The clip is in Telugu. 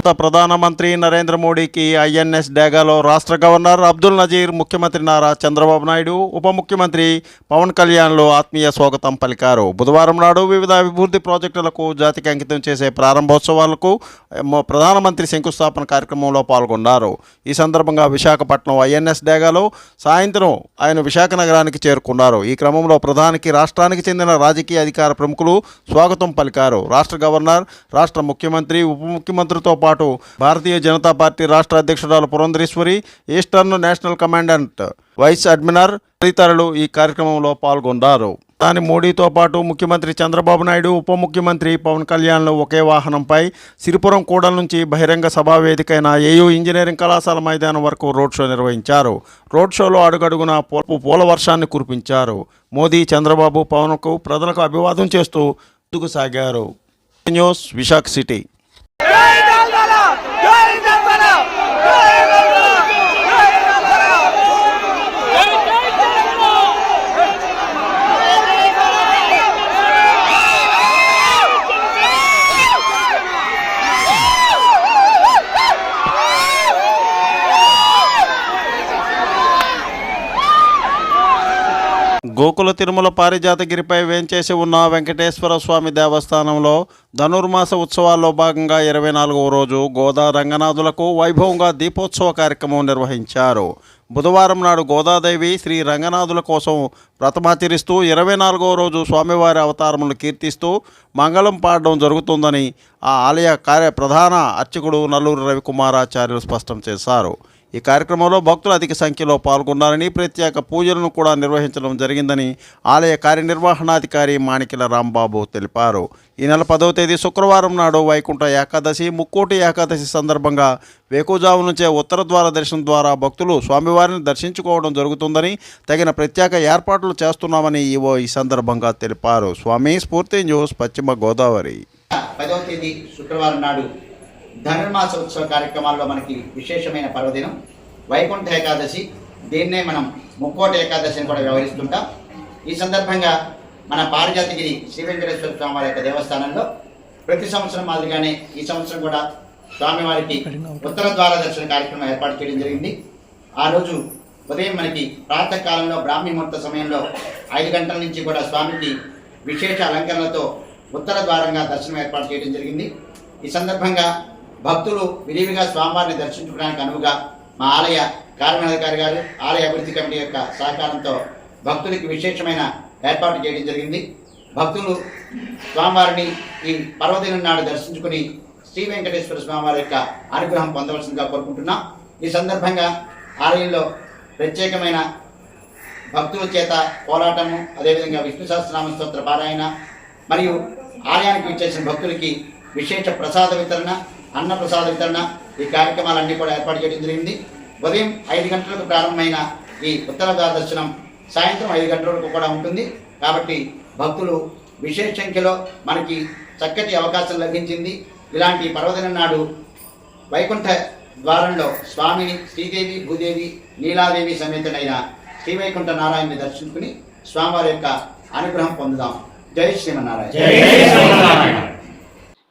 భారత ప్రధానమంత్రి నరేంద్ర మోడీకి ఐఎన్ఎస్ డేగాలో రాష్ట్ర గవర్నర్ అబ్దుల్ నజీర్ ముఖ్యమంత్రి నారా చంద్రబాబు నాయుడు ఉప ముఖ్యమంత్రి పవన్ కళ్యాణ్లు ఆత్మీయ స్వాగతం పలికారు. బుధవారం నాడు వివిధ అభివృద్ధి ప్రాజెక్టులకు జాతికి అంకితం చేసే ప్రారంభోత్సవాలకు ప్రధానమంత్రి శంకుస్థాపన కార్యక్రమంలో పాల్గొన్నారు. ఈ సందర్భంగా విశాఖపట్నం ఐఎన్ఎస్ డేగాలో సాయంత్రం ఆయన విశాఖ నగరానికి చేరుకున్నారు. ఈ క్రమంలో ప్రధానికి రాష్ట్రానికి చెందిన రాజకీయ అధికార ప్రముఖులు స్వాగతం పలికారు. రాష్ట్ర గవర్నర్ రాష్ట్ర ముఖ్యమంత్రి ఉప ముఖ్యమంత్రితో పాటు భారతీయ జనతా పార్టీ రాష్ట్ర అధ్యక్షురాలు Purandeswari eastern national commandant vice admiral తదితరులు ఈ కార్యక్రమంలో పాల్గొన్నారు. దాని మోడీతో పాటు ముఖ్యమంత్రి చంద్రబాబు నాయుడు ఉప ముఖ్యమంత్రి పవన్ కళ్యాణ్లు ఒకే వాహనంపై సిరిపురం కూడల నుంచి బహిరంగ సభా వేదికైన ఏయూ ఇంజనీరింగ్ కళాశాల మైదానం వరకు రోడ్ షో నిర్వహించారు. రోడ్ షోలో అడుగడుగున పూల వర్షాన్ని కురిపించారు. మోదీ చంద్రబాబు పవన్కు ప్రజలకు అభివాదం చేస్తూ ముందుకు సాగారు. న్యూస్ విశాఖ సిటీ జై తెలంగాణ జై తెలంగాణ జై తెలంగాణ జై తెలంగాణ జై జై తెలంగాణ గోకుల తిరుమల పారిజాతగిరిపై వేంచేసి ఉన్న వెంకటేశ్వర స్వామి దేవస్థానంలో ధనుర్మాస ఉత్సవాల్లో భాగంగా ఇరవై నాలుగవ రోజు గోదా రంగనాథులకు వైభవంగా దీపోత్సవ కార్యక్రమం నిర్వహించారు. బుధవారం నాడు గోదాదేవి శ్రీ రంగనాథుల కోసం వ్రతమాచరిస్తూ ఇరవై నాలుగవ రోజు స్వామివారి అవతారములను కీర్తిస్తూ మంగళం పాడడం జరుగుతుందని ఆ ఆలయ కార్య ప్రధాన అర్చకుడు నల్లూరు రవికుమారాచార్యులు స్పష్టం చేశారు. ఈ కార్యక్రమంలో భక్తులు అధిక సంఖ్యలో పాల్గొన్నారని ప్రత్యేక పూజలను కూడా నిర్వహించడం జరిగిందని ఆలయ కార్యనిర్వహణాధికారి మాణిక్యుల రాంబాబు తెలిపారు. ఈ నెల పదవ తేదీ శుక్రవారం నాడు వైకుంఠ ఏకాదశి ముక్కోటి ఏకాదశి సందర్భంగా వేకుజాము నుంచే ఉత్తర ద్వార దర్శనం ద్వారా భక్తులు స్వామివారిని దర్శించుకోవడం జరుగుతుందని తగిన ప్రత్యేక ఏర్పాట్లు చేస్తున్నామని ఈవో ఈ సందర్భంగా తెలిపారు. స్వామి స్ఫూర్తి న్యూస్ పశ్చిమ గోదావరి. పదవ తేదీ శుక్రవారం నాడు ధనుర్మాస కార్యక్రమాల్లో మనకి విశేషమైన పర్వదినం. వైకుంఠ ఏకాదశి. దీన్నే మనం ముక్కోట ఏకాదశి అని కూడా వ్యవహరిస్తుంటాం. ఈ సందర్భంగా మన పారిజాతగిరి శ్రీ వెంకటేశ్వర స్వామి వారి యొక్క దేవస్థానంలో ప్రతి సంవత్సరం మాదిరిగానే ఈ సంవత్సరం కూడా స్వామివారికి ఉత్తర ద్వార దర్శన కార్యక్రమం ఏర్పాటు చేయడం జరిగింది. ఆ రోజు ఉదయం మనకి ప్రాతకాలంలో బ్రాహ్మీ ముహూర్త సమయంలో ఐదు గంటల నుంచి కూడా స్వామికి విశేష అలంకరణలతో ఉత్తర ద్వారంగా దర్శనం ఏర్పాటు చేయడం జరిగింది. ఈ సందర్భంగా భక్తులు విరివిగా స్వామివారిని దర్శించుకోవడానికి అనువుగా మా ఆలయ కార్యనిర్వహణాధికారి గారు ఆలయ అభివృద్ధి కమిటీ యొక్క సహకారంతో భక్తులకి విశేషమైన ఏర్పాటు చేయడం జరిగింది. భక్తులు స్వామివారిని ఈ పర్వదినం నాడు దర్శించుకుని శ్రీ వెంకటేశ్వర స్వామివారి యొక్క అనుగ్రహం పొందవలసిందిగా కోరుకుంటున్నాం. ఈ సందర్భంగా ఆలయంలో ప్రత్యేకమైన భక్తుల చేత పోరాటము అదేవిధంగా విష్ణు సహస్రనామ స్తోత్ర పారాయణ మరియు ఆలయానికి విచ్చేసిన భక్తులకి విశేష ప్రసాద వితరణ అన్న ప్రసాద వితరణ ఈ కార్యక్రమాలన్నీ కూడా ఏర్పాటు చేయడం జరిగింది. ఉదయం ఐదు గంటలకు ప్రారంభమైన ఈ ఉత్తర దర్శనం సాయంత్రం ఐదు గంటల వరకు కూడా ఉంటుంది. కాబట్టి భక్తులు విశేష సంఖ్యలో మనకి చక్కటి అవకాశం లభించింది. ఇలాంటి పర్వదిన నాడు వైకుంఠ ద్వారంలో స్వామిని శ్రీదేవి భూదేవి నీలాదేవి సమేతనైన శ్రీ వైకుంఠ నారాయణని దర్శించుకుని స్వామివారి యొక్క అనుగ్రహం పొందుదాం. జై శ్రీమన్నారాయణ.